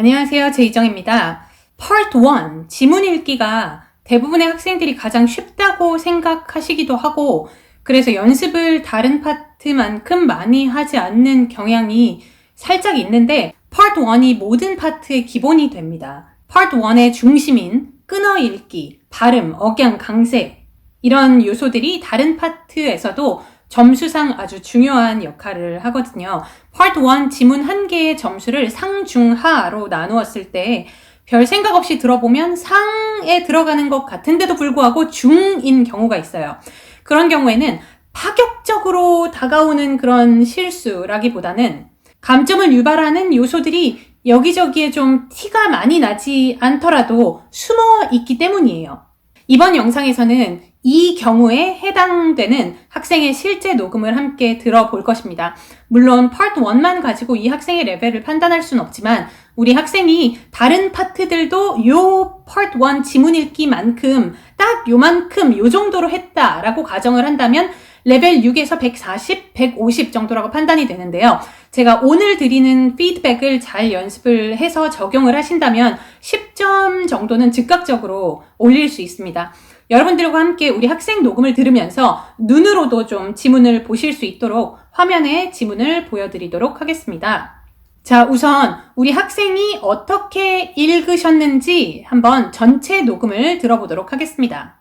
안녕하세요. 제이정입니다. Part 1, 지문 읽기가 대부분의 학생들이 가장 쉽다고 생각하시기도 하고, 그래서 연습을 다른 파트만큼 많이 하지 않는 경향이 살짝 있는데, Part 1이 모든 파트의 기본이 됩니다. Part 1의 중심인 끊어 읽기, 발음, 억양, 강세, 이런 요소들이 다른 파트에서도 점수상 아주 중요한 역할을 하거든요. Part 1 지문 한 개의 점수를 상중하로 나누었을 때 별 생각 없이 들어보면 상에 들어가는 것 같은데도 불구하고 중인 경우가 있어요. 그런 경우에는 파격적으로 다가오는 그런 실수라기보다는 감점을 유발하는 요소들이 여기저기에 좀 티가 많이 나지 않더라도 숨어 있기 때문이에요. 이번 영상에서는 이 경우에 해당되는 학생의 실제 녹음을 함께 들어볼 것입니다. 물론 파트 1만 가지고 이 학생의 레벨을 판단할 수는 없지만 우리 학생이 다른 파트들도 요 파트 1 지문 읽기만큼 딱 요만큼 요 정도로 했다라고 가정을 한다면 레벨 6에서 140, 150 정도라고 판단이 되는데요. 제가 오늘 드리는 피드백을 잘 연습을 해서 적용을 하신다면 10점 정도는 즉각적으로 올릴 수 있습니다. 여러분들과 함께 우리 학생 녹음을 들으면서 눈으로도 좀 지문을 보실 수 있도록 화면에 지문을 보여드리도록 하겠습니다. 자, 우선 우리 학생이 어떻게 읽으셨는지 한번 전체 녹음을 들어보도록 하겠습니다.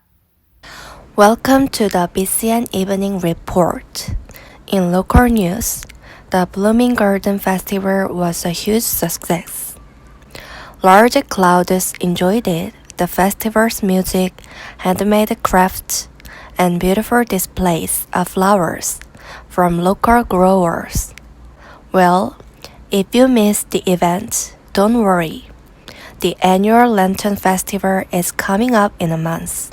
Welcome to the BCN Evening Report. In local news, the Blooming Garden Festival was a huge success. Large crowds enjoyed it, the festival's music, handmade crafts, and beautiful displays of flowers from local growers. Well, if you missed the event, don't worry. The annual Lantern Festival is coming up in a month.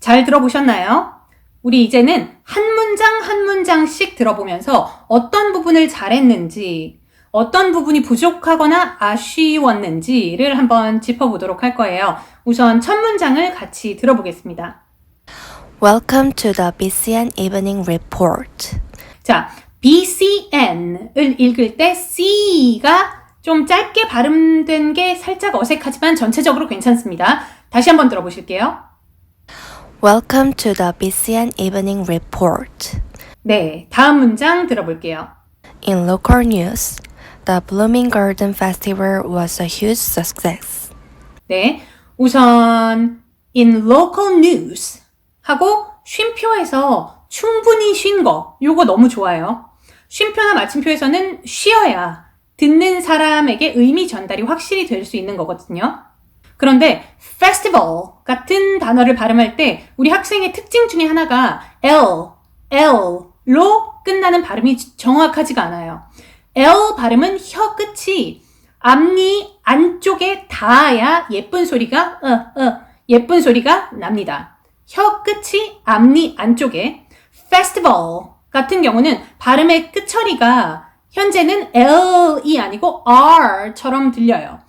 잘 들어보셨나요? 우리 이제는 한 문장 한 문장씩 들어보면서 어떤 부분을 잘했는지, 어떤 부분이 부족하거나 아쉬웠는지를 한번 짚어보도록 할 거예요. 우선 첫 문장을 같이 들어보겠습니다. Welcome to the BCN Evening Report. 자, BCN을 읽을 때 C가 좀 짧게 발음된 게 살짝 어색하지만 전체적으로 괜찮습니다. 다시 한번 들어보실게요. Welcome to the BCN Evening Report. 네, 다음 문장 들어볼게요. In local news, the Blooming Garden Festival was a huge success. 네, 우선 in local news 하고 쉼표에서 충분히 쉰 거, 요거 너무 좋아요. 쉼표나 마침표에서는 쉬어야 듣는 사람에게 의미 전달이 확실히 될 수 있는 거거든요. 그런데 festival 같은 단어를 발음할 때 우리 학생의 특징 중에 하나가 L, L로 끝나는 발음이 정확하지가 않아요. L 발음은 혀 끝이 앞니 안쪽에 닿아야 예쁜 소리가 어, 어, 예쁜 소리가 납니다. 혀 끝이 앞니 안쪽에 festival 같은 경우는 발음의 끝처리가 현재는 L이 아니고 R처럼 들려요.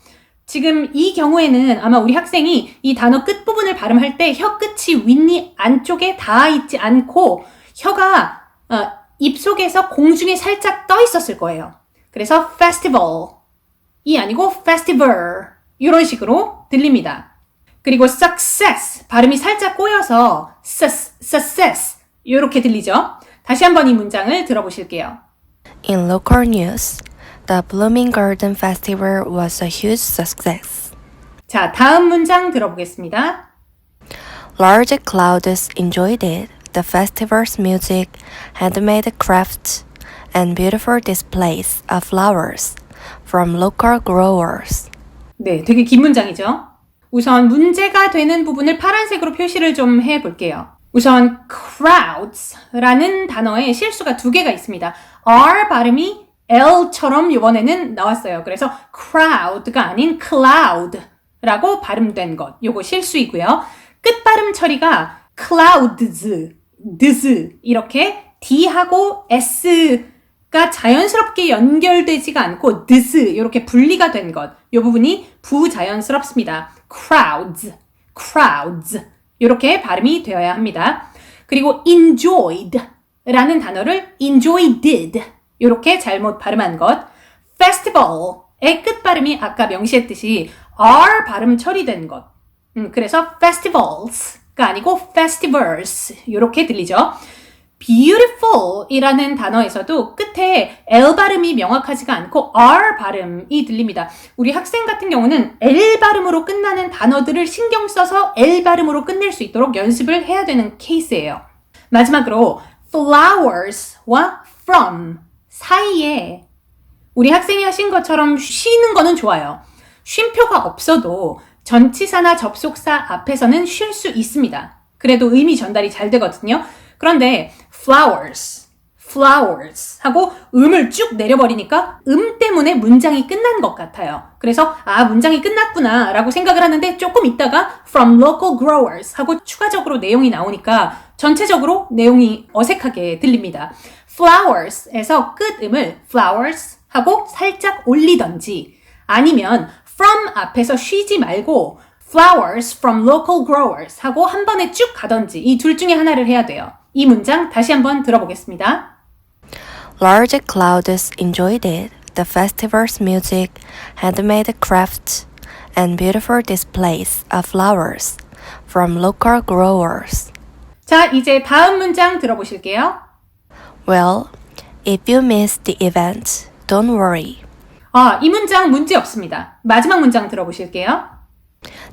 지금 이 경우에는 아마 우리 학생이 이 단어 끝부분을 발음할 때 혀 끝이 윗니 안쪽에 닿아 있지 않고 혀가 어, 입 속에서 공중에 살짝 떠 있었을 거예요. 그래서 festival이 아니고 festival 이런 식으로 들립니다. 그리고 success 발음이 살짝 꼬여서 success 이렇게 들리죠. 다시 한번 이 문장을 들어보실게요. In local news, the Blooming Garden Festival was a huge success. 자, 다음 문장 들어보겠습니다. Large crowds enjoyed it, the festival's music, handmade crafts, and beautiful displays of flowers from local growers. 네, 되게 긴 문장이죠. 우선 문제가 되는 부분을 파란색으로 표시를 좀 해볼게요. 우선 crowds라는 단어에 실수가 두 개가 있습니다. R 발음이 L처럼 이번에는 나왔어요. 그래서 crowd가 아닌 cloud라고 발음된 것. 요거 실수이고요. 끝 발음 처리가 clouds, ds 이렇게 D하고 S 가 자연스럽게 연결되지가 않고 ds 이렇게 분리가 된 것. 요 부분이 부자연스럽습니다. crowds, crowds 이렇게 발음이 되어야 합니다. 그리고 enjoyed 라는 단어를 enjoyed 이렇게 잘못 발음한 것. festival 의 끝 발음이 아까 명시했듯이 R 발음 처리된 것. 음, 그래서 festivals가 아니고 festivals 이렇게 들리죠. Beautiful 이라는 단어에서도 끝에 L 발음이 명확하지가 않고 R 발음이 들립니다. 우리 학생 같은 경우는 L 발음으로 끝나는 단어들을 신경 써서 L 발음으로 끝낼 수 있도록 연습을 해야 되는 케이스예요. 마지막으로 flowers와 from 사이에 우리 학생이 하신 것처럼 쉬는 거는 좋아요. 쉼표가 없어도 전치사나 접속사 앞에서는 쉴 수 있습니다. 그래도 의미 전달이 잘 되거든요. 그런데 flowers, flowers 하고 음을 쭉 내려버리니까 음 때문에 문장이 끝난 것 같아요. 그래서 아 문장이 끝났구나 라고 생각을 하는데 조금 있다가 from local growers 하고 추가적으로 내용이 나오니까 전체적으로 내용이 어색하게 들립니다. flowers에서 끝음을 flowers 하고 살짝 올리던지 아니면 from 앞에서 쉬지 말고 flowers from local growers 하고 한 번에 쭉 가던지 이 둘 중에 하나를 해야 돼요. 이 문장 다시 한번 들어보겠습니다. Large crowds enjoyed it, the festival's music, handmade crafts, and beautiful displays of flowers from local growers. 자, 이제 다음 문장 들어보실게요. Well, if you miss the event, don't worry. 아, 이 문장 문제 없습니다. 마지막 문장 들어보실게요.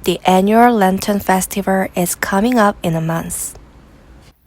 The annual Lantern Festival is coming up in a month.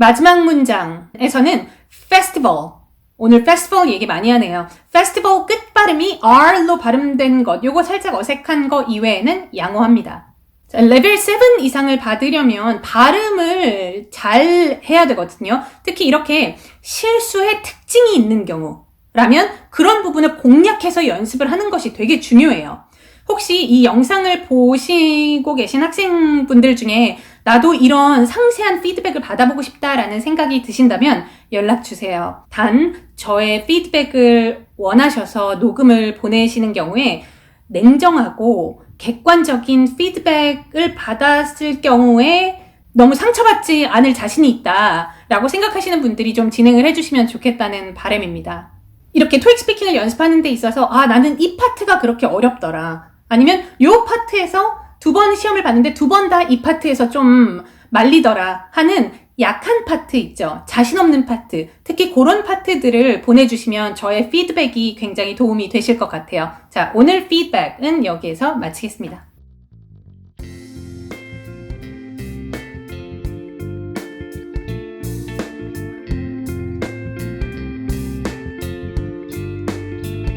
마지막 문장에서는 festival 오늘 페스티벌 얘기 많이 하네요. 페스티벌 끝 발음이 R로 발음된 것, 요거 살짝 어색한 거 이외에는 양호합니다. 자, 레벨 7 이상을 받으려면 발음을 잘 해야 되거든요. 특히 이렇게 실수의 특징이 있는 경우라면 그런 부분을 공략해서 연습을 하는 것이 되게 중요해요. 혹시 이 영상을 보시고 계신 학생분들 중에 나도 이런 상세한 피드백을 받아보고 싶다라는 생각이 드신다면 연락 주세요. 단, 저의 피드백을 원하셔서 녹음을 보내시는 경우에 냉정하고 객관적인 피드백을 받았을 경우에 너무 상처받지 않을 자신이 있다라고 생각하시는 분들이 좀 진행을 해주시면 좋겠다는 바람입니다. 이렇게 토익 스피킹을 연습하는 데 있어서 아 나는 이 파트가 그렇게 어렵더라 아니면 요 파트에서 두 번 시험을 봤는데 두 번 다 이 파트에서 좀 말리더라 하는 약한 파트 있죠. 자신 없는 파트. 특히 그런 파트들을 보내주시면 저의 피드백이 굉장히 도움이 되실 것 같아요. 자, 오늘 피드백은 여기에서 마치겠습니다.